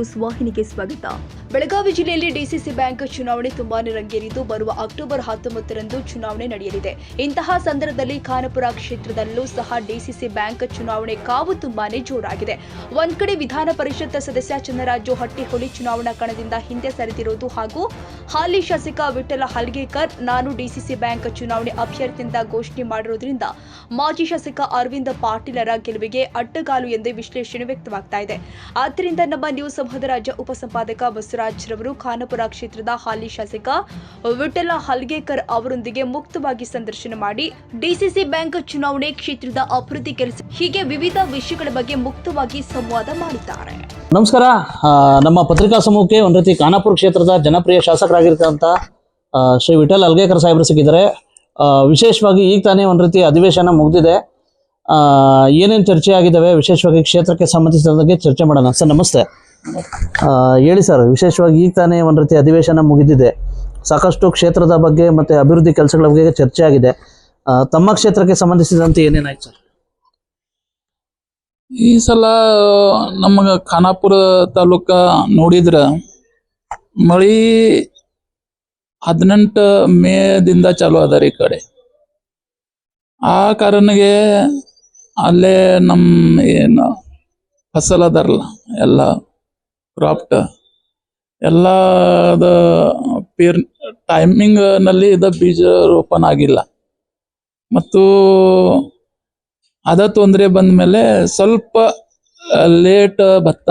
News ವಾಹಿನಿಗೆ ಸ್ವಾಗತ. ಬೆಳಗಾವಿ ಜಿಲ್ಲೆಯಲ್ಲಿ ಡಿಸಿಸಿ ಬ್ಯಾಂಕ್ ಚುನಾವಣೆ ತುಂಬಾನೇ ರಂಗೇರಿದ್ದು ಬರುವ ಅಕ್ಟೋಬರ್ ಹತ್ತೊಂಬತ್ತರಂದು ಚುನಾವಣೆ ನಡೆಯಲಿದೆ. ಇಂತಹ ಸಂದರ್ಭದಲ್ಲಿ ಖಾನಪುರ ಕ್ಷೇತ್ರದಲ್ಲೂ ಸಹ ಡಿಸಿಸಿ ಬ್ಯಾಂಕ್ ಚುನಾವಣೆ ಕಾವು ತುಂಬಾನೇ ಜೋರಾಗಿದೆ. ಒಂದ್ ಕಡೆ ವಿಧಾನ ಪರಿಷತ್ ಸದಸ್ಯ ಚನ್ನರಾಜು ಹಟ್ಟಿಹೊಳಿ ಚುನಾವಣಾ ಕಣದಿಂದ ಹಿಂದೆ ಸರಿದಿರುವುದು ಹಾಗೂ ಹಾಲಿ ಶಾಸಕ ವಿಠಲ ಹಲ್ಗೇಕರ್, ನಾನು ಡಿಸಿಸಿ ಬ್ಯಾಂಕ್ ಚುನಾವಣೆ ಅಭ್ಯರ್ಥಿಯಿಂದ ಘೋಷಣೆ ಮಾಡಿರುವುದರಿಂದ ಮಾಜಿ ಶಾಸಕ ಅರವಿಂದ ಪಾಟೀಲರ ಗೆಲುವಿಗೆ ಅಡ್ಡಗಾಲು ಎಂದೇ ವಿಶ್ಲೇಷಣೆ ವ್ಯಕ್ತವಾಗ್ತಾ ಇದೆ. ಆದ್ದರಿಂದ ನಮ್ಮ ನ್ಯೂಸ್ ಸಂಘದ ರಾಜ್ಯ ಉಪಸಂಪಾದಕ ಬಸವರಾಜ್ ರವರು ಖಾನಾಪುರ ಕ್ಷೇತ್ರದ ಹಾಲಿ ಶಾಸಕ ವಿಠಲ ಹಲ್ಗೇಕರ್ ಅವರೊಂದಿಗೆ ಮುಕ್ತವಾಗಿ ಸಂದರ್ಶನ ಮಾಡಿ ಡಿಸಿಸಿ ಬ್ಯಾಂಕ್ ಚುನಾವಣೆ ಕ್ಷೇತ್ರದ ಅಭಿವೃದ್ಧಿ ಕೆಲಸ ಹೀಗೆ ವಿವಿಧ ವಿಷಯಗಳ ಬಗ್ಗೆ ಮುಕ್ತವಾಗಿ ಸಂವಾದ ಮಾಡಿದ್ದಾರೆ. ನಮಸ್ಕಾರ. ನಮ್ಮ ಪತ್ರಿಕಾ ಸಮೂಹಕ್ಕೆ ಒಂದ್ ರೀತಿ ಖಾನಾಪುರ ಕ್ಷೇತ್ರದ ಜನಪ್ರಿಯ ಶಾಸಕರಾಗಿರ್ತಕ್ಕಂಥ ಶ್ರೀ ವಿಠಲ್ ಹಲ್ಗೇಕರ್ ಸಾಹೇಬರು ಸಿಕ್ಕಿದ್ದಾರೆ. ವಿಶೇಷವಾಗಿ ಈಗ ತಾನೇ ಒಂದು ರೀತಿ ಅಧಿವೇಶನ ಮುಗಿದಿದೆ. ಏನೇನು ಚರ್ಚೆ ಆಗಿದ್ದಾವೆ ವಿಶೇಷವಾಗಿ ಕ್ಷೇತ್ರಕ್ಕೆ ಸಂಬಂಧಿಸಿದಂತೆ ಚರ್ಚೆ ಮಾಡೋಣ. ಸರ್, ನಮಸ್ತೆ. ಹೇಳಿ ಸರ್, ವಿಶೇಷವಾಗಿ ಈಗ ತಾನೇ ಒಂದು ರೀತಿ ಅಧಿವೇಶನ ಮುಗಿದಿದೆ. ಸಾಕಷ್ಟು ಕ್ಷೇತ್ರದ ಬಗ್ಗೆ ಮತ್ತು ಅಭಿವೃದ್ಧಿ ಕೆಲಸಗಳ ಬಗ್ಗೆ ಚರ್ಚೆ ಆಗಿದೆ. ತಮ್ಮ ಕ್ಷೇತ್ರಕ್ಕೆ ಸಂಬಂಧಿಸಿದಂತೆ ಏನೇನಾಯ್ತು ಸರ್? ಈ ಸಲ ನಮಗ ಖಾನಾಪುರ ತಾಲೂಕ ನೋಡಿದ್ರ, ಮಳಿ ಹದಿನೆಂಟು ಮೇದಿಂದ ಚಾಲು ಅದ ರೀ ಕಡೆ. ಆ ಕಾರಣಗೆ ಅಲ್ಲೇ ನಮ್ಮ ಏನು, ಫಸಲ್ ಅದಾರಲ್ಲ, ಎಲ್ಲ ಕ್ರಾಪ್ಟ್ ಎಲ್ಲದ ಪೇರ್ ಟೈಮಿಂಗ್ನಲ್ಲಿ ಇದ ಬೀಜ ರೋಪಣ ಆಗಿಲ್ಲ. ಮತ್ತು ಅದ ತೊಂದರೆ ಬಂದ ಮೇಲೆ ಸ್ವಲ್ಪ ಲೇಟ್ ಭತ್ತ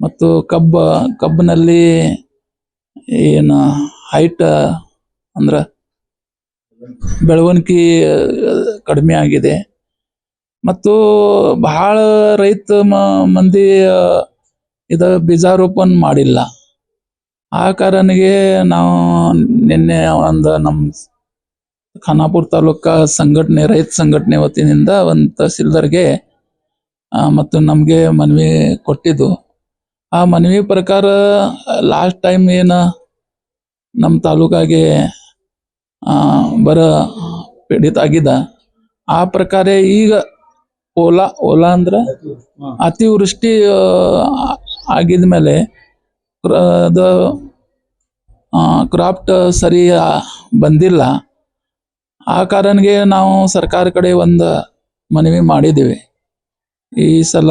ಮತ್ತು ಕಬ್ಬ, ಕಬ್ಬಿನಲ್ಲಿ ಏನು ಹೈಟ್ ಅಂದ್ರೆ ಬೆಳವಣಿಗೆ ಕಡಿಮೆ ಆಗಿದೆ. ಮತ್ತು ಬಹಳ ರೈತ ಮಂದಿ ಇದ ಬೀಜಾರೋಪಣ ಮಾಡಿಲ್ಲ. ಆ ಕಾರಣಕ್ಕೆ ನಾವು ನಿನ್ನೆ ಒಂದು ನಮ್ಮ ಖಾನಾಪುರ ತಾಲೂಕಾ ಸಂಘಟನೆ, ರೈತ ಸಂಘಟನೆ ವತಿಯಿಂದ ಒಂದು ತಹಸೀಲ್ದಾರ್ಗೆ ಮತ್ತು ನಮಗೆ ಮನವಿ ಕೊಟ್ಟಿದ್ದು. ಆ ಮನವಿ ಪ್ರಕಾರ ಲಾಸ್ಟ್ ಟೈಮ್ ಏನು ನಮ್ಮ ತಾಲೂಕಾಗೆ ಬರ ಪೀಡಿತ ಆಗಿದ ಆ ಪ್ರಕಾರ ಈಗ ಓಲಾ ಓಲಾ ಅಂದ್ರೆ ಅತಿವೃಷ್ಟಿ ಆಗಿದ ಮೇಲೆ ಅದು ಕ್ರಾಪ್ಟ್ ಸರಿ ಬಂದಿಲ್ಲ. ಆ ಕಾರಣಕ್ಕೆ ನಾವು ಸರ್ಕಾರ ಕಡೆ ಒಂದು ಮನವಿ ಮಾಡಿದ್ದೀವಿ. ಈ ಸಲ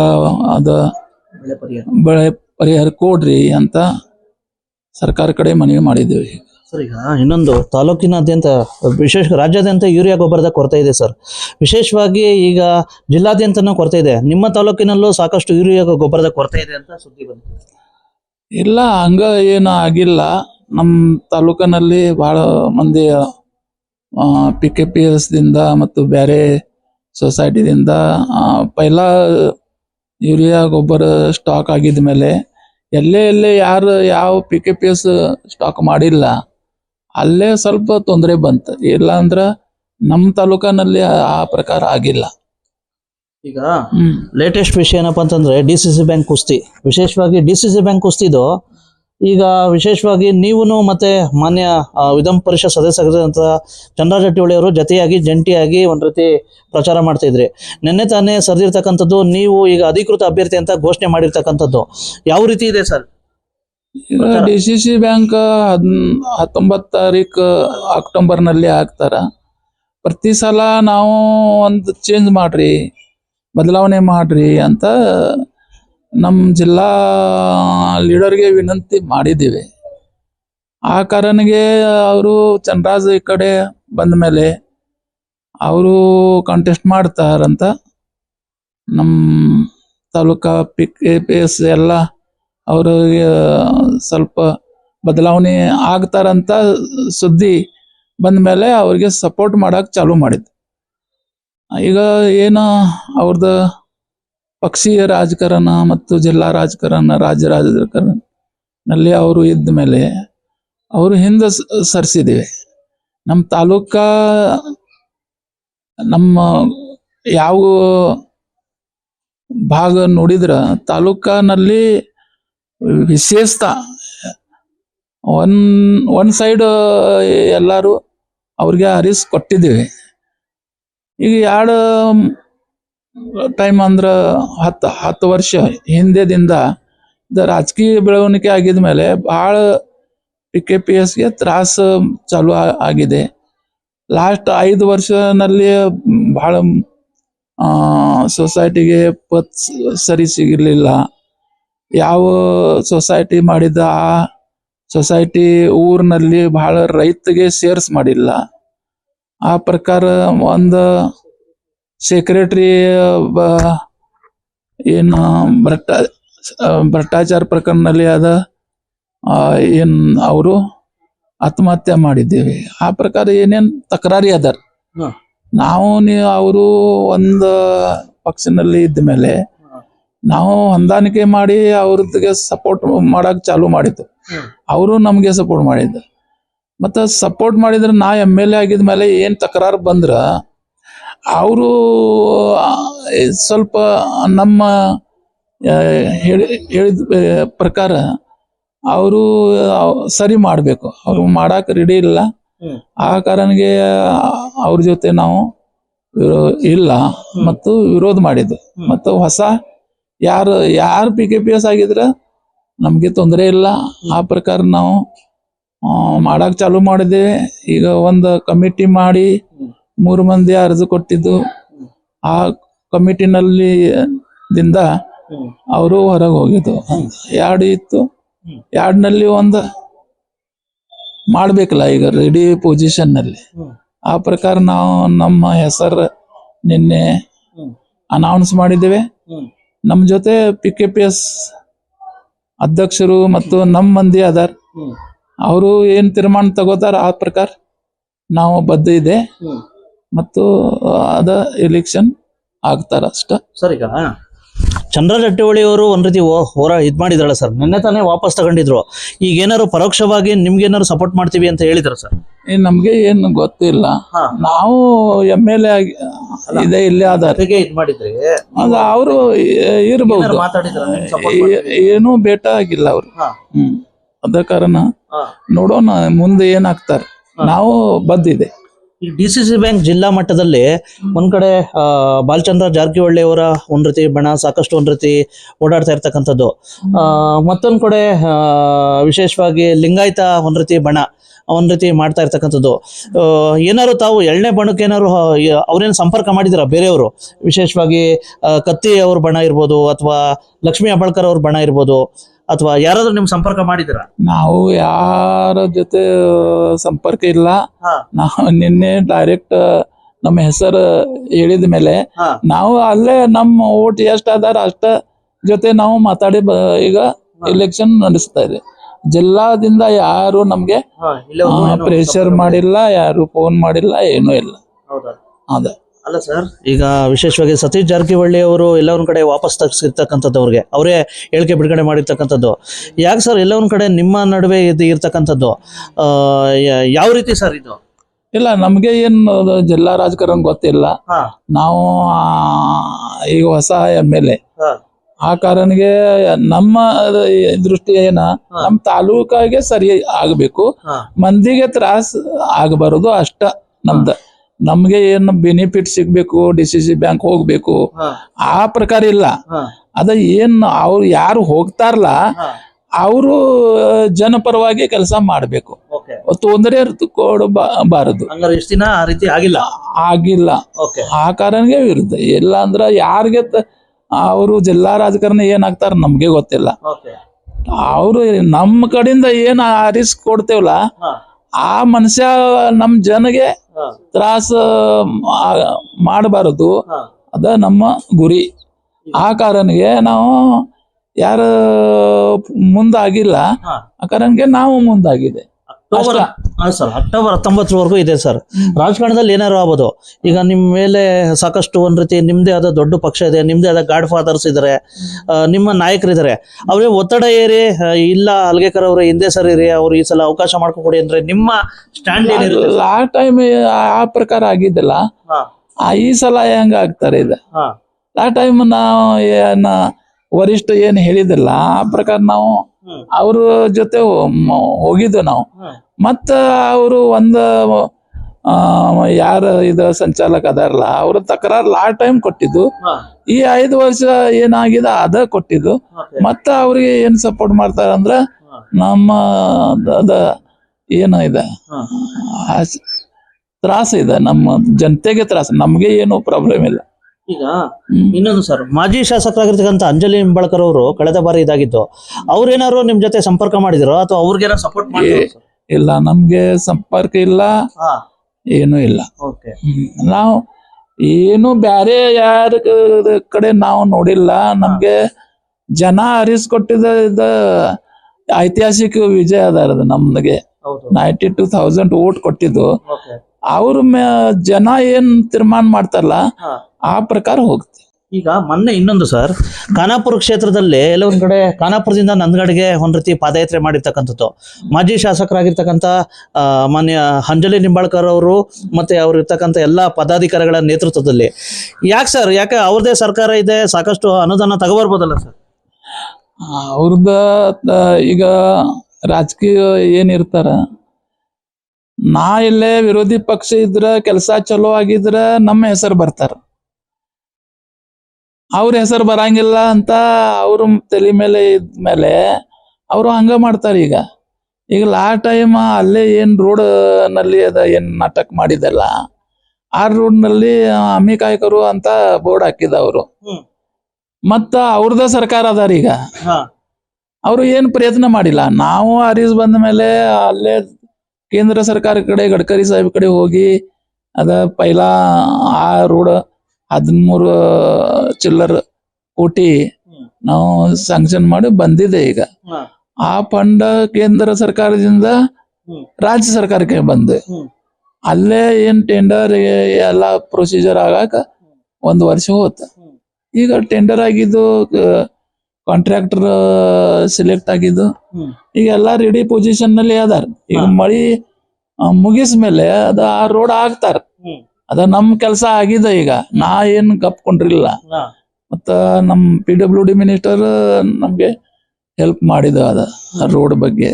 ಅದ ಬೆಳೆ ಪರಿಹಾರ ಕೊಡ್ರಿ ಅಂತ ಸರ್ಕಾರ ಕಡೆ ಮನವಿ ಮಾಡಿದ್ದೀವಿ. ಸರ್ ಈಗ ಇನ್ನೊಂದು ತಾಲೂಕಿನಾದ್ಯಂತ, ವಿಶೇಷ ರಾಜ್ಯಾದ್ಯಂತ ಯೂರಿಯಾ ಗೊಬ್ಬರದ ಕೊರತೆ ಇದೆ ಸರ್ ವಿಶೇಷವಾಗಿ ಈಗ ಜಿಲ್ಲಾದ್ಯಂತನೂ ಕೊರತೆ ಇದೆ. ನಿಮ್ಮ ತಾಲೂಕಿನಲ್ಲೂ ಸಾಕಷ್ಟು ಯೂರಿಯಾ ಗೊಬ್ಬರದ ಕೊರತೆ ಇದೆ ಅಂತ ಸುದ್ದಿ ಬಂದಿದೆ ಇಲ್ಲ, ಹಂಗ ಏನು ಆಗಿಲ್ಲ. ನಮ್ಮ ತಾಲೂಕಿನಲ್ಲಿ ಬಹಳ ಮಂದಿ ಪಿ ಕೆ ಪಿ ಎಸ್ದಿಂದ ಮತ್ತು ಬೇರೆ ಸೊಸೈಟಿದಿಂದ ಪೈಲ ಯೂರಿಯಾ ಗೊಬ್ಬರ ಸ್ಟಾಕ್ ಆಗಿದ ಮೇಲೆ ಎಲ್ಲೇ ಎಲ್ಲೇ ಯಾರು ಯಾವ P K P S stock ಮಾಡಿಲ್ಲ ಅಲ್ಲೇ ಸ್ವಲ್ಪ ತೊಂದರೆ ಬಂತು. ಇಲ್ಲ ಅಂದ್ರ ನಮ್ಮ ತಾಲೂಕಿನಲ್ಲಿ ಆ ಪ್ರಕಾರ ಆಗಿಲ್ಲ. ಈಗ ಹ್ಮ್. ಲೇಟೆಸ್ಟ್ ವಿಷಯ ಏನಪ್ಪ ಅಂತಂದ್ರೆ ಡಿ ಸಿ ಸಿ ಬ್ಯಾಂಕ್ ಕುಸ್ತಿ. ವಿಶೇಷವಾಗಿ ಡಿ ಸಿ ಸಿ ಬ್ಯಾಂಕ್ ಕುಸ್ತಿದು ಈಗ ವಿಶೇಷವಾಗಿ ನೀವು ಮತ್ತೆ ಮಾನ್ಯ ಆ, ವಿಧಾನ ಪರಿಷತ್ ಸದಸ್ಯರಾದಂತಹ ಚಂದ್ರ ಜಟ್ಟಿಹೊಳಿ ಅವರು ಜತೆಯಾಗಿ ಜಂಟಿಯಾಗಿ ಒಂದು ರೀತಿ ಪ್ರಚಾರ ಮಾಡ್ತಾ ಇದ್ರಿ. ನಿನ್ನೆ ತಾನೇ ಸರಿದಿರ್ತಕ್ಕಂಥದ್ದು ನೀವು ಈಗ ಅಧಿಕೃತ ಅಭ್ಯರ್ಥಿ ಅಂತ ಘೋಷಣೆ ಮಾಡಿರ್ತಕ್ಕಂಥದ್ದು. ಯಾವ ರೀತಿ ಇದೆ ಸರ್? ಈಗ ಡಿ ಸಿ ಸಿ ಬ್ಯಾಂಕ್ ಹತ್ತೊಂಬತ್ತು ತಾರೀಕು ಅಕ್ಟೋಬರ್ನಲ್ಲಿ ಹಾಕ್ತಾರ. ಪ್ರತಿ ಸಲ ನಾವು ಒಂದು ಚೇಂಜ್ ಮಾಡ್ರಿ ಬದಲಾವಣೆ ಮಾಡ್ರಿ ಅಂತ ನಮ್ಮ ಜಿಲ್ಲಾ ಲೀಡರ್ಗೆ ವಿನಂತಿ ಮಾಡಿದ್ದೀವಿ. ಆ ಕಾರಣಗೆ ಅವರು ಚಂದ್ರಾಜ್ ಈ ಕಡೆ ಬಂದ ಮೇಲೆ ಅವರು ಕಾಂಟೆಸ್ಟ್ ಮಾಡ್ತಾರಂತ ನಮ್ಮ taluka P K P S ಎಲ್ಲ ಅವ್ರಿಗೆ ಸ್ವಲ್ಪ ಬದಲಾವಣೆ ಆಗ್ತಾರಂತ ಸುದ್ದಿ ಬಂದ ಮೇಲೆ ಅವ್ರಿಗೆ ಸಪೋರ್ಟ್ ಮಾಡಕ್ ಚಾಲೂ ಮಾಡಿದ್ದು. ಈಗ ಏನು ಅವ್ರದ್ದು ಪಕ್ಷೀಯ ರಾಜಕಾರಣ ಮತ್ತು ಜಿಲ್ಲಾ ರಾಜಕಾರಣ, ರಾಜ್ಯ ರಾಜಕಾರಣನಲ್ಲಿ ಅವರು ಇದ್ದ ಮೇಲೆ ಅವರು ಹಿಂದೆ ಸರಿಸಿದ್ದೀವಿ ನಮ್ಮ ತಾಲೂಕ ನಮ್ಮ ಯಾವ ಭಾಗ ನೋಡಿದ್ರೆ ತಾಲೂಕಾನಲ್ಲಿ ವಿಶೇಷತ ಒನ್ ಒನ್ ಸೈಡ್ ಎಲ್ಲರೂ ಅವ್ರಿಗೆ ಅರಿಸ್ ಕೊಟ್ಟಿದ್ದೀವಿ. ಈಗ ಎರಡು ಟೈಮ್ ಅಂದ್ರ ಹತ್ತು ಹತ್ತು ವರ್ಷ ಹಿಂದೆದಿಂದ ರಾಜಕೀಯ ಬೆಳವಣಿಗೆ ಆಗಿದ ಮೇಲೆ ಭಾಳ ಪಿ ಕೆ ಪಿ ಎಸ್ಗೆ ತ್ರಾಸ ಚಾಲು ಆಗಿದೆ. ಲಾಸ್ಟ್ ಐದು ವರ್ಷನಲ್ಲಿ ಭಾಳ ಸೊಸೈಟಿಗೆ ಪತ್ ಸರಿ ಸಿಗಲಿಲ್ಲ. ಯಾವ ಸೊಸೈಟಿ ಮಾಡಿದ ಆ ಸೊಸೈಟಿ ಊರಿನಲ್ಲಿ ಬಹಳ ರೈತಗೆ ಸೇರ್ಸ್ ಮಾಡಿಲ್ಲ. ಆ ಪ್ರಕಾರ ಒಂದು ಸೆಕ್ರೆಟ್ರಿ ಏನು ಭ್ರಷ್ಟ ಭ್ರಷ್ಟಾಚಾರ ಪ್ರಕರಣದಲ್ಲಿ ಅದ ಆ, ಏನ್ ಅವರು ಆತ್ಮಹತ್ಯೆ ಮಾಡಿದ್ದೇವೆ. ಆ ಪ್ರಕಾರ ಏನೇನ್ ತಕರಾರಿ ಅದಾರ ನಾವು ನೀವು ಅವರು ಒಂದು ಪಕ್ಷನಲ್ಲಿ ಇದ್ದ ಮೇಲೆ ನಾವು ಹೊಂದಾಣಿಕೆ ಮಾಡಿ ಅವ್ರಿಗೆ ಸಪೋರ್ಟ್ ಮಾಡಕ್ ಚಾಲು ಮಾಡಿದ್ದು. ಅವರು ನಮಗೆ ಸಪೋರ್ಟ್ ಮಾಡಿದ್ದು. ಮತ್ತೆ ಸಪೋರ್ಟ್ ಮಾಡಿದ್ರೆ ನಾ ಎಂ ಎಲ್ ಎ ಆಗಿದ ಮೇಲೆ ಏನ್ ತಕರಾರು ಬಂದ್ರ ಅವರು ಸ್ವಲ್ಪ ನಮ್ಮ ಹೇಳಿ ಹೇಳಿದ ಪ್ರಕಾರ ಅವರು ಸರಿ ಮಾಡಬೇಕು. ಅವ್ರು ಮಾಡಕ್ ರೆಡಿ ಇಲ್ಲ. ಆ ಕಾರಣಕ್ಕೆ ಅವ್ರ ಜೊತೆ ನಾವು ಇಲ್ಲ. ಮತ್ತು ವಿರೋಧ ಮಾಡಿದ್ದು. ಮತ್ತು ಹೊಸ ಯಾರು ಯಾರು ಪಿ ಕೆ ಪಿ ಎಸ್ ಆಗಿದ್ರ ನಮಗೆ ತೊಂದರೆ ಇಲ್ಲ ಆ ಪ್ರಕಾರ ನಾವು ಆ, ಮಾಡಕ್ ಚಾಲು ಮಾಡಿದ್ದೇವೆ ಈಗ ಒಂದು ಕಮಿಟಿ ಮಾಡಿ ಮೂರು ಮಂದಿ ಅರ್ಜಿ ಕೊಟ್ಟಿದ್ದು ಆ ಕಮಿಟಿನಲ್ಲಿ ದಿಂದ ಅವರು ಹೊರಗೆ ಹೋಗಿದ್ದು ಎರಡು ಇತ್ತು. ಎರಡ್ನಲ್ಲಿ ಒಂದು ಮಾಡಬೇಕಲ್ಲ ಈಗ ರೆಡಿ ಪೊಸಿಷನ್ನಲ್ಲಿ ಆ ಪ್ರಕಾರ ನಾವು ನಮ್ಮ ಹೆಸರು ನಿನ್ನೆ. ಅನೌನ್ಸ್ ಮಾಡಿದ್ದೇವೆ. ನಮ್ಮ ಜೊತೆ ಪಿ ಕೆ ಪಿ ಎಸ್ ಅಧ್ಯಕ್ಷರು ಮತ್ತು ನಮ್ಮ ಮಂದಿ ಅದಾರ. ಅವರು ಏನ್ ತೀರ್ಮಾನ ತಗೋತಾರ ಆ ಪ್ರಕಾರ ನಾವು ಬದ್ಧ ಇದೆ. ಮತ್ತು ಅದ ಎಲೆಕ್ಷನ್ ಆಗ್ತಾರ ಅಷ್ಟ. ಸರ್ ಚಂದ್ರ ಅವರು ಒಂದ್ ರೀತಿ ಹೋರ ಇದ್ ಮಾಡಿದ್ರಲ್ಲ ಸರ್. ನಿನ್ನೆ ತಾನೇ ವಾಪಸ್ ತಗೊಂಡಿದ್ರು. ಈಗ ಏನಾದ್ರು ಪರೋಕ್ಷವಾಗಿ ನಿಮ್ಗೆ ಏನಾದ್ರು ಸಪೋರ್ಟ್ ಮಾಡ್ತೀವಿ ಅಂತ ಹೇಳಿದ್ರು ಸರ್? ನಮಗೆ ಏನು ಗೊತ್ತಿಲ್ಲ. ನಾವು ಎಂ ಎಲ್ ಎ ಇದೆ ಇಲ್ಲೇ ಅದಕ್ಕೆ ಇದ್ ಮಾಡಿದ್ರಿ. ಅದು ಅವರು ಇರಬಹುದು ಏನೂ ಭೇಟ ಆಗಿಲ್ಲ ಅವರು. ಅದ ಕಾರಣ ನೋಡೋಣ ಮುಂದೆ ಏನಾಗ್ತಾರೆ. ನಾವು ಬದ್ದಿದೆ ಈ ಡಿ ಸಿ ಸಿ ಬ್ಯಾಂಕ್ ಜಿಲ್ಲಾ ಮಟ್ಟದಲ್ಲಿ ಒಂದ್ ಕಡೆ ಬಾಲಚಂದ್ರ ಜಾರಕಿಹೊಳ್ಳಿ ಅವರ ಒಂದ್ ರೀತಿ ಬಣ ಸಾಕಷ್ಟು ಒಂದ್ ರೀತಿ ಓಡಾಡ್ತಾ ಇರ್ತಕ್ಕಂಥದ್ದು. ಮತ್ತೊಂದ್ ಕಡೆ ವಿಶೇಷವಾಗಿ ಲಿಂಗಾಯತ ಒಂದ್ ರೀತಿ ಬಣ ಒಂದ್ ರೀತಿ ಮಾಡ್ತಾ ಇರ್ತಕ್ಕಂಥದ್ದು. ಆ, ಏನಾದ್ರು ತಾವು ಎಳ್ಳೆ ಬಣಕ್ಕೆ ಏನಾರು ಅವ್ರೇನು ಸಂಪರ್ಕ ಮಾಡಿದಿರ ಬೇರೆಯವರು? ವಿಶೇಷವಾಗಿ ಕತ್ತಿ ಅವ್ರ ಬಣ ಇರ್ಬೋದು ಅಥವಾ ಲಕ್ಷ್ಮೀ ಅಬಳ್ಕರ್ ಅವ್ರ ಬಣ ಇರ್ಬೋದು. ಅಥವಾ ಯಾರಾದ್ರೂ ನಿಮ್ ಸಂಪರ್ಕ ಮಾಡಿದಿರ ನಾವು ಯಾರ ಜೊತೆ ಸಂಪರ್ಕ ಇಲ್ಲ. ಹಾ. ನಾವು ನಿನ್ನೆ ಡೈರೆಕ್ಟ್ ನಮ್ಮ ಹೆಸರು ಹೇಳಿದ ಮೇಲೆ ಹಾ. ನಾವು ಅಲ್ಲೇ ನಮ್ಮ ಓಟ್ ಎಷ್ಟು ಅದಾರ ಅಷ್ಟ ಜೊತೆ ನಾವು ಮಾತಾಡಿ ಬ- ಈಗ ಎಲೆಕ್ಷನ್ ನಡೆಸ್ತಾ ಇದೆ ಜಿಲ್ಲಾದಿಂದ ಯಾರು ನಮ್ಗೆ ಪ್ರೆಷರ್ ಮಾಡಿಲ್ಲ ಯಾರು ಫೋನ್ ಮಾಡಿಲ್ಲ ಏನೂ ಇಲ್ಲ. ಅದ. ಅಲ್ಲ ಸರ್ ಈಗ ವಿಶೇಷವಾಗಿ ಸತೀಶ್ ಜಾರಕಿಹೊಳಿ ಅವರು ಎಲ್ಲ ಒಂದ್ ಕಡೆ ವಾಪಸ್ ತಗ್ಸಿರ್ತಕ್ಕಂಥದ್ದು ಅವ್ರಿಗೆ. ಅವರೇ ಹೇಳಿಕೆ ಬಿಡುಗಡೆ ಮಾಡಿರ್ತಕ್ಕಂಥದ್ದು. ಯಾಕೆ ಸರ್ ಎಲ್ಲ ಒಂದ್ ಕಡೆ ನಿಮ್ಮ ನಡುವೆ ಇದು ಇರ್ತಕ್ಕಂಥದ್ದು? ಆ, ಯಾವ ರೀತಿ ಸರ್ ಇದು? ಇಲ್ಲ ನಮ್ಗೆ ಏನ್ ಜಿಲ್ಲಾ ರಾಜಕಾರಣ ಗೊತ್ತಿಲ್ಲ. ನಾವು ಈಗ ಹೊಸ ಎಂ ಎಲ್ ಎ. ಆ ಕಾರಣಗೆ ನಮ್ಮ ದೃಷ್ಟಿ ಏನ. ನಮ್ ತಾಲೂಕಾಗೆ ಸರಿ ಆಗ್ಬೇಕು. ಮಂದಿಗೆ ತ್ರಾಸ ಆಗಬಾರದು ಅಷ್ಟ ನಮ್ದ. ನಮ್ಗೆ ಏನು ಬೆನಿಫಿಟ್ ಸಿಗ್ಬೇಕು ಡಿ ಸಿ ಸಿ ಬ್ಯಾಂಕ್ ಹೋಗ್ಬೇಕು ಆ ಪ್ರಕಾರ ಇಲ್ಲ. ಅದ ಏನ್ ಅವ್ರು ಯಾರು ಹೋಗ್ತಾರಲ್ಲ ಅವರು ಜನಪರವಾಗಿ ಕೆಲಸ ಮಾಡಬೇಕು. ತೊಂದರೆ ಕೊಡಬಾರದು ರೀತಿ ಆಗಿಲ್ಲ? ಆಗಿಲ್ಲ. ಆ ಕಾರಣಕ್ಕೆ ವಿರುದ್ಧ ಇಲ್ಲ ಅಂದ್ರ ಯಾರಿಗೆ ಅವರು ಜಿಲ್ಲಾ ರಾಜಕಾರಣ ಏನಾಗ್ತಾರ ನಮ್ಗೆ ಗೊತ್ತಿಲ್ಲ. ಅವರು ಅವ್ರು ನಮ್ಮ ಕಡೆಯಿಂದ ಏನ್ ರಿಸ್ಕ್ ಕೊಡ್ತೇವಲ್ಲ ಆ ಮನುಷ್ಯ ನಮ್ ಜನಗೆ ತ್ರಾಸ ಮಾಡಬಾರದು. ಅದ ನಮ್ಮ ಗುರಿ ಆ ಕಾರಣಕ್ಕೆ ನಾವು ಯಾರ ಮುಂದಾಗಿಲ್ಲ. ಆ ಕಾರಣಕ್ಕೆ ನಾವು ಮುಂದಾಗಿದೆ ಅಕ್ಟೋಬರ್ ಹಾ ಸರ್ ಅಕ್ಟೋಬರ್ ಹತ್ತೊಂಬತ್ತರವರೆಗೂ ಇದೆ ಸರ್. ರಾಜಕಾರಣದಲ್ಲಿ ಏನಾರು ಆಗ್ಬೋದು? ಈಗ ನಿಮ್ಮ ಮೇಲೆ ಸಾಕಷ್ಟು ಒಂದ್ ರೀತಿ ನಿಮ್ಮದೇ ಆದ ದೊಡ್ಡ ಪಕ್ಷ ಇದೆ ನಿಮ್ದೇ ಆದ ಗಾಡ್ ಫಾದರ್ಸ್ ಇದ್ದಾರೆ ಆ, ನಿಮ್ಮ ನಾಯಕರಿದ್ದಾರೆ ಅವರೇ ಒತ್ತಡ ಏರಿ ಇಲ್ಲ ಅಲ್ಗೇಕರ್ ಅವರೇ ಹಿಂದೆ ಸರಿರಿ ಅವ್ರು ಈ ಸಲ ಅವಕಾಶ ಮಾಡ್ಕೊಡಿ ಅಂದ್ರೆ ನಿಮ್ಮ ಸ್ಟ್ಯಾಂಡ್ ಏನಿರುತ್ತೆ ಆ ಲಾಸ್ಟ್ ಟೈಮ್ ಆ ಪ್ರಕಾರ ಆಗಿದ್ದಲ್ಲ. ಆ ಈ ಸಲ ಹೆಂಗ ಆಗ್ತಾರೆ ಇದು? ಆ ಲಾಸ್ಟ್ ಟೈಮ್ ನಾವು ಏನ ವರಿಷ್ಠ ಏನ್ ಹೇಳಿದಿಲ್ಲ ಆ ಪ್ರಕಾರ ನಾವು. ಅವ್ರ ಜೊತೆ ಹೋಗಿದ್ದು ನಾವು. ಮತ್ತ ಅವರು ಒಂದ ಯಾರ ಇದ ಸಂಚಾಲಕ ಅದಾರಲ್ಲ ಅವ್ರ ತಕರಾರ್ ಲಾ ಟೈಮ್ ಕೊಟ್ಟಿದ್ದು. ಈ ಐದು ವರ್ಷ ಏನಾಗಿದೆ ಅದ ಕೊಟ್ಟಿದ್ದು. ಮತ್ತ ಅವ್ರಿಗೆ ಏನ್ ಸಪೋರ್ಟ್ ಮಾಡ್ತಾರ ಅಂದ್ರ ನಮ್ಮ ಅದ ಏನ ಇದೆ? ತ್ರಾಸ ಇದೆ ನಮ್ಮ ಜನತೆಗೆ ತ್ರಾಸ ನಮ್ಗೆ ಏನು ಪ್ರಾಬ್ಲಮ್ ಇಲ್ಲ. ಈಗ ಇನ್ನೊಂದು ಸರ್ ಮಾಜಿ ಶಾಸಕರಾಗಿರ್ತಕ್ಕಂಥ ಅಂಜಲಿ ನಿಂಬಾಳ್ಕರ್ ಅವರು ಕಳೆದ ಬಾರಿ ಇದಾಗಿತ್ತು. ಅವ್ರೇನಾದ್ರು ನಿಮ್ ಜೊತೆ ಸಂಪರ್ಕ ಮಾಡಿದ್ರು ಅಥವಾ ಅವ್ರಿಗೇನೋ ಸಪೋರ್ಟ್ ಮಾಡಿದ್ರು ಇಲ್ಲ ನಮ್ಗೆ ಸಂಪರ್ಕ ಇಲ್ಲ. ಏನು ಇಲ್ಲ. ಓಕೆ. ನಾವು ಏನು ಬ್ಯಾರೆ ಯಾರ ಕಡೆ ನಾವು ನೋಡಿಲ್ಲ. ನಮ್ಗೆ ಜನ ಹರಿಸ್ಕೊಟ್ಟಿದ ಇದ ಐತಿಹಾಸಿಕ ವಿಜಯ ಅದ ನಮ್ಗೆ. ನೈಂಟಿ ಟೂ ಥೌಸಂಡ್ ಓಟ್ ಕೊಟ್ಟಿದ್ದು. ಅವ್ರ ಜನ ಏನ್ ತೀರ್ಮಾನ ಮಾಡ್ತಾರಲ್ಲ ಆ ಪ್ರಕಾರ ಹೋಗುತ್ತೆ. ಈಗ ಮೊನ್ನೆ ಇನ್ನೊಂದು ಸರ್ ಖಾನಾಪುರ ಕ್ಷೇತ್ರದಲ್ಲಿ ಎಲ್ಲ ಒಂದ್ ಕಡೆ ಖಾನಾಪುರದಿಂದ ನಂದ್ಗಡ್ಗೆ ಒಂದ್ ರೀತಿ ಪಾದಯಾತ್ರೆ ಮಾಡಿರ್ತಕ್ಕಂಥದ್ದು. ಮಾಜಿ ಶಾಸಕರಾಗಿರ್ತಕ್ಕಂಥ ಮಾನ್ಯ ಅಂಜಲಿ ನಿಂಬಾಳ್ಕರ್ ಅವರು ಮತ್ತೆ ಅವ್ರು ಇರ್ತಕ್ಕಂಥ ಎಲ್ಲ ಪದಾಧಿಕಾರಿಗಳ ನೇತೃತ್ವದಲ್ಲಿ. ಯಾಕೆ ಸರ್ ಯಾಕೆ ಅವ್ರದೇ ಸರ್ಕಾರ ಇದೆ ಸಾಕಷ್ಟು ಅನುದಾನ ತಗೋಬರ್ಬೋದಲ್ಲ ಸರ್? ಅವ್ರದ ಈಗ ರಾಜಕೀಯ ಏನಿರ್ತಾರ ನಾ ಇಲ್ಲೇ ವಿರೋಧಿ ಪಕ್ಷ ಇದ್ರ ಕೆಲಸ ಚಲೋ ಆಗಿದ್ರ ನಮ್ಮ ಹೆಸರು ಬರ್ತಾರ. ಅವ್ರ ಹೆಸರು ಬರಂಗಿಲ್ಲ ಅಂತ ಅವ್ರ ತಲೆ ಮೇಲೆ ಇದ್ಮೇಲೆ ಅವರು ಹಂಗ ಮಾಡ್ತಾರ ಈಗ. ಈಗ ಲಾ ಟೈಮ್ ಅಲ್ಲೇ ಏನ್ ರೋಡ್ನಲ್ಲಿ ಅದ ಏನ್ ನಾಟಕ ಮಾಡಿದಲ್ಲ ಆ ರೋಡ್ನಲ್ಲಿ ಅಮ್ಮಿ ಕಾಯ್ಕರು ಅಂತ ಬೋರ್ಡ್ ಹಾಕಿದ ಅವರು. ಮತ್ತ ಅವ್ರದ ಸರ್ಕಾರ ಅದಾರ ಈಗ. ಅವ್ರು ಅವರು ಏನು ಪ್ರಯತ್ನ ಮಾಡಿಲ್ಲ. ನಾವು ಅರೀಸ್ ಬಂದ ಮೇಲೆ ಅಲ್ಲೇ ಕೇಂದ್ರ ಸರ್ಕಾರ ಕಡೆ ಗಡ್ಕರಿ ಸಾಹೇಬ್ ಕಡೆ ಹೋಗಿ ಅದ ಪೈಲಾ ಆ ರೋಡ್ ಹದಿಮೂರು ಚಿಲ್ಲರ್ ಕೋಟಿ ನಾವು ಸ್ಯಾಂಕ್ಷನ್ ಮಾಡಿ ಬಂದಿದೆ ಈಗ. ಆ ಫಂಡ್ ಕೇಂದ್ರ ಸರ್ಕಾರದಿಂದ ರಾಜ್ಯ ಸರ್ಕಾರಕ್ಕೆ ಬಂದೆ. ಅಲ್ಲೇ ಏನ್ ಟೆಂಡರ್ ಎಲ್ಲ ಪ್ರೊಸೀಜರ್ ಆಗಾಕ ಒಂದು ವರ್ಷ ಹೋತ. ಈಗ ಟೆಂಡರ್ ಆಗಿದ್ದು ಕಾಂಟ್ರಾಕ್ಟರ್ ಸೆಲೆಕ್ಟ್ ಆಗಿದ್ದು. ಈಗ ಎಲ್ಲ ರೆಡಿ ಪೊಸಿಷನ್ನಲ್ಲಿ ಅದಾರ. ಈಗ ಮಳಿ ಮುಗಿಸ ಮುಗಿಸ್ಮೇಲೆ ಅದ ಆ ರೋಡ್ ಆಗ್ತಾರ. ಅದ ನಮ್ ಕೆಲಸ ಆಗಿದೆ ಈಗ. ನಾ ಏನ್ ಕಪ್ಕೊಂಡಿಲ್ಲ ಹಾ. ಮತ್ತ ನಮ್ ಪಿ ಡಬ್ಲ್ಯೂ ಡಿ ಮಿನಿಸ್ಟರ್ ನಮ್ಗೆ ಹೆಲ್ಪ್ ಮಾಡಿದ ಅದ ರೋಡ್ ಬಗ್ಗೆ.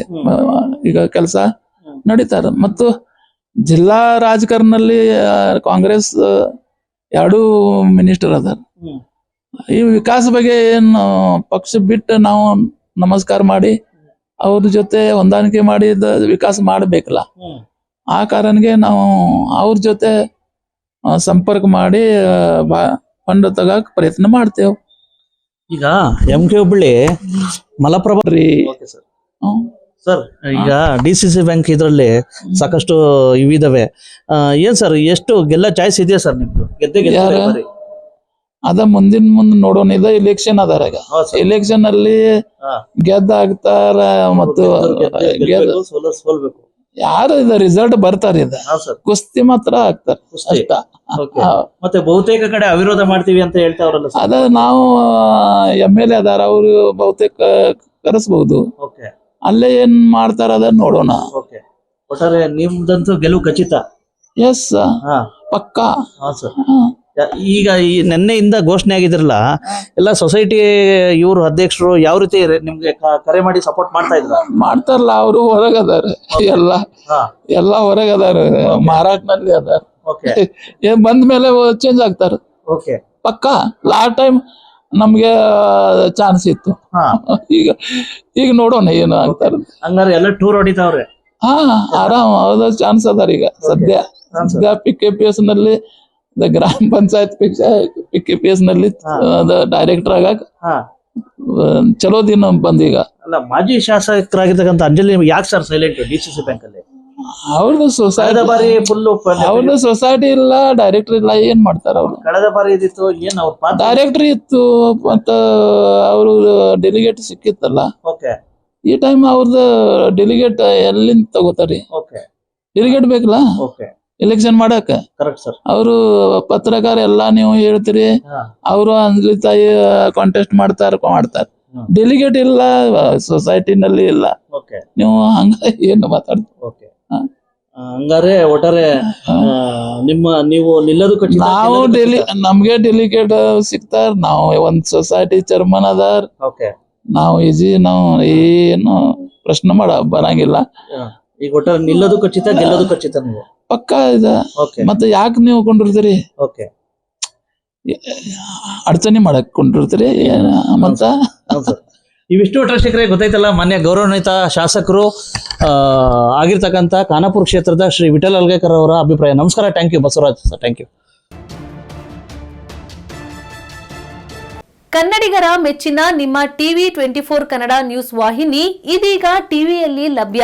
ಈಗ ಕೆಲಸ. ನಡೀತಾರ. ಮತ್ತು ಜಿಲ್ಲಾ ರಾಜಕಾರಣಲ್ಲಿ ಕಾಂಗ್ರೆಸ್ ಎರಡು ಮಿನಿಸ್ಟರ್ ಅದಾರ. ಈ ವಿಕಾಸ ಬಗ್ಗೆ ಏನು ಪಕ್ಷ ಬಿಟ್ಟು ನಾವು ನಮಸ್ಕಾರ ಮಾಡಿ ಅವ್ರ ಜೊತೆ ಹೊಂದಾಣಿಕೆ ಮಾಡಿ ವಿಕಾಸ ಮಾಡಬೇಕಲ್ಲ. ಆ ಕಾರಣಕ್ಕೆ ನಾವು ಅವ್ರ ಜೊತೆ ಸಂಪರ್ಕ ಮಾಡಿ ಫಂಡ್ ತಗಕ್ ಪ್ರಯತ್ನ ಮಾಡ್ತೇವೆ. ಈಗ ಎಂ ಕೆ ಹುಬ್ಬಳ್ಳಿ ಮಲಪ್ರಭಾ ರೀ. ಸರ್. ಈಗ ಡಿ ಸಿ ಸಿ ಬ್ಯಾಂಕ್ ಇದರಲ್ಲಿ ಸಾಕಷ್ಟು ಇವಿದಾವೆ. ಏನ್ ಸರ್ ಎಷ್ಟು ಗೆಲ್ಲ ಚಾಯ್ಸ್ ಇದೆಯಾ ಸರ್ ನಿಮ್ದು? ಗೆದ್ದೆ ಗೆದ್ದೆ? ಅದ ಮುಂದಿನ ಮುಂದೆ ನೋಡೋಣ. ಇದ ಇಲೆಕ್ಷನ್ ಅದಾರ ಇಲೆಕ್ಷನ್ ಅಲ್ಲಿ. ಗೆದ್ದ ಆಗ್ತಾರ ಮತ್ತು ಯಾರು ಇದ ರಿಸಲ್ಟ್ ಬರ್ತಾರ ಇದ? ಕುಸ್ತಿ ಮಾತ್ರ ಆಗ್ತಾರ. ಅಷ್ಟ. ಮತ್ತೆ ಬಹುತೇಕ ಕಡೆ ಅವಿರೋಧ ಮಾಡ್ತೀವಿ ಅಂತ ಹೇಳ್ತಾವ್ರಲ್ಲ ಅದ ನಾವು ಎಂ ಎಲ್ ಎ ಅದಾರ ಅವ್ರು ಬಹುತೇಕ ಕರೆಸಬಹುದು ಅಲ್ಲೇ ಏನ್ ಮಾಡ್ತಾರ ಅದ ನೋಡೋಣ. ಒಟ್ಟಾರೆ ನಿಮ್ದಂತೂ ಗೆಲುವು ಖಚಿತ. ಎಸ್ ಪಕ್ಕಾ. ಹಾ ಸರ್. ಈಗ ಈ ನೆನ್ನೆಯಿಂದ ಘೋಷಣೆ ಆಗಿದ್ರಲ್ಲ ಎಲ್ಲ ಸೊಸೈಟಿ ಇವರು ಅಧ್ಯಕ್ಷರು ಯಾವ ರೀತಿ ನಿಮ್ಗೆ ಕ- ಕರೆ ಮಾಡಿ ಸಪೋರ್ಟ್ ಮಾಡ್ತಾ ಇದ್ರ? ಮಾಡ್ತಾರಲ್ಲ ಅವರು ಹೊರಗದಾರ. ಎಲ್ಲ ಎಲ್ಲ ಹೊರಗದಾರ. ಮಾರಾಟ್ನಲ್ಲಿ ಅದಾರ. ಓಕೆ ಏನ್ ಬಂದ ಮೇಲೆ ಚೇಂಜ್ ಆಗ್ತಾರ. ಓಕೆ ಪಕ್ಕಾ ಲಾಸ್ಟ್ ಟೈಮ್ ನಮ್ಗೆ ಚಾನ್ಸ್ ಇತ್ತು. ಹಾ. ಈಗ ಈಗ ನೋಡೋಣ ಏನು ಆಗ್ತಾರ. ಹಂಗಾರೆ ಎಲ್ಲ ಟೂರ್ ಹೊಡಿತಾವ್ರೆ? ಹಾ ಆರಾಮ್ ಚಾನ್ಸ್ ಅದಾರ ಈಗ. ಸದ್ಯ ಸದ್ಯ ಪಿ ಕೆ ಪಿ ಎಸ್ನಲ್ಲಿ ಗ್ರಾಮ ಪಂಚಾಯತ್ ಪಿ ಕೆ ಪಿ ಎಸ್ನಲ್ಲಿ. ಡೈರೆಕ್ಟರ್ ಆಗಾಕ ಚಲೋ ದಿನ ಬಂದೀಗ. ಅಲ್ಲ ಮಾಜಿ ಶಾಸಕರಾಗಿರ್ತಕ್ಕಂಥ ಅಂಜಲಿ ಯಾಕೆ sir silent D C C bank ಅಲ್ಲಿ? ಅವ್ರದ್ದು ಸೊಸೈಟಿ ಬಾರಿ ಫುಲ್ ಅವ್ರದ್ದು ಸೊಸೈಟಿ ಇಲ್ಲ ಡೈರೆಕ್ಟರ್ ಇಲ್ಲ ಏನ್ ಮಾಡ್ತಾರ ಅವ್ರು? ಕಳೆದ ಬಾರಿ ಇದಿತ್ತು ಏನ್ ಅವ್ರ ಡೈರೆಕ್ಟರ್ ಇತ್ತು ಮತ್ತ ಅವರು ಡೆಲಿಗೇಟ್ ಸಿಕ್ಕಿತ್ತಲ್ಲ? ಓಕೆ ಈ ಟೈಮ್ ಅವ್ರದ್ದು ಡೆಲಿಗೇಟ್ ಎಲ್ಲಿಂದ ತಗೋತಾರಿ? ಓಕೆ ಡೆಲಿಗೇಟ್ ಬೇಕಲ್ಲ? ಓಕೆ ಎಲೆಕ್ಷನ್ ಮಾಡಕ. ಕರೆಕ್ಟ್ ಸರ್ ಅವರು ಪತ್ರಕಾರ ಎಲ್ಲಾ ನೀವು ಹೇಳ್ತೀರಿ ಅವರು ಅಂಜಲಿ ತಾಯಿ ಕಾಂಟೆಸ್ಟ್ ಮಾಡ್ತಾರ ಮಾಡ್ತಾರ. ಡೆಲಿಗೇಟ್ ಇಲ್ಲ ಸೊಸೈಟಿನಲ್ಲಿ ಇಲ್ಲ. ನೀವು ಹಂಗ ಏನು ಮಾತಾಡ್ತೀರಿ? ಓಕೆ. ಹಂಗಾರೆ ಒಟ್ಟಾರೆ ನಿಮ್ಮ ನೀವು ನಿಲ್ಲದು ನಾವು ಡೆಲಿ. ನಮ್ಗೆ ಡೆಲಿಗೇಟ್ ಸಿಗ್ತಾರ ನಾವು ಒಂದ್ ಸೊಸೈಟಿ ಚೇರ್ಮನ್ ಅದಾರ. ನಾವು ಈಜಿ ನಾವು ಏನು ಪ್ರಶ್ನೆ ಮಾಡ ಬರಂಗಿಲ್ಲ. ಈಗ ಒಟ್ಟಾರೆ ನಿಲ್ಲೋದು ಖಚಿತ ಗೆಲ್ಲೋದು ಖಚಿತ ನೀವು? ಪಕ್ಕಾ ಇದೆ. ಓಕೆ ಮತ್ತೆ ಯಾಕೆ ನೀವು ಕೊಂಡಿರ್ತೀರಿ ಓಕೆ ಅಡಚಣೆ ಮಾಡಕ್ ಕೊಂಡಿರ್ತೀರಿ ಮತ್ತ? ಇವಿಷ್ಟು ಒಟ್ಟರಶೇಖರೇ ಗೊತ್ತಾಯ್ತಲ್ಲ ಮಾನ್ಯ ಗೌರವಾನ್ವಿತ ಶಾಸಕರು ಆಗಿರ್ತಕ್ಕಂಥ ಖಾನಾಪುರ ಕ್ಷೇತ್ರದ ಶ್ರೀ ವಿಠಲ್ ಅಲ್ಗೇಕರ್ ಅವರ ಅಭಿಪ್ರಾಯ. ನಮಸ್ಕಾರ thank you Basavaraj sir thank you ಕನ್ನಡಿಗರ ಮೆಚ್ಚಿನ ನಿಮ್ಮ TV twenty four Kannada news ವಾಹಿನಿ ಇದೀಗ ಟಿವಿಯಲ್ಲಿ ಲಭ್ಯ.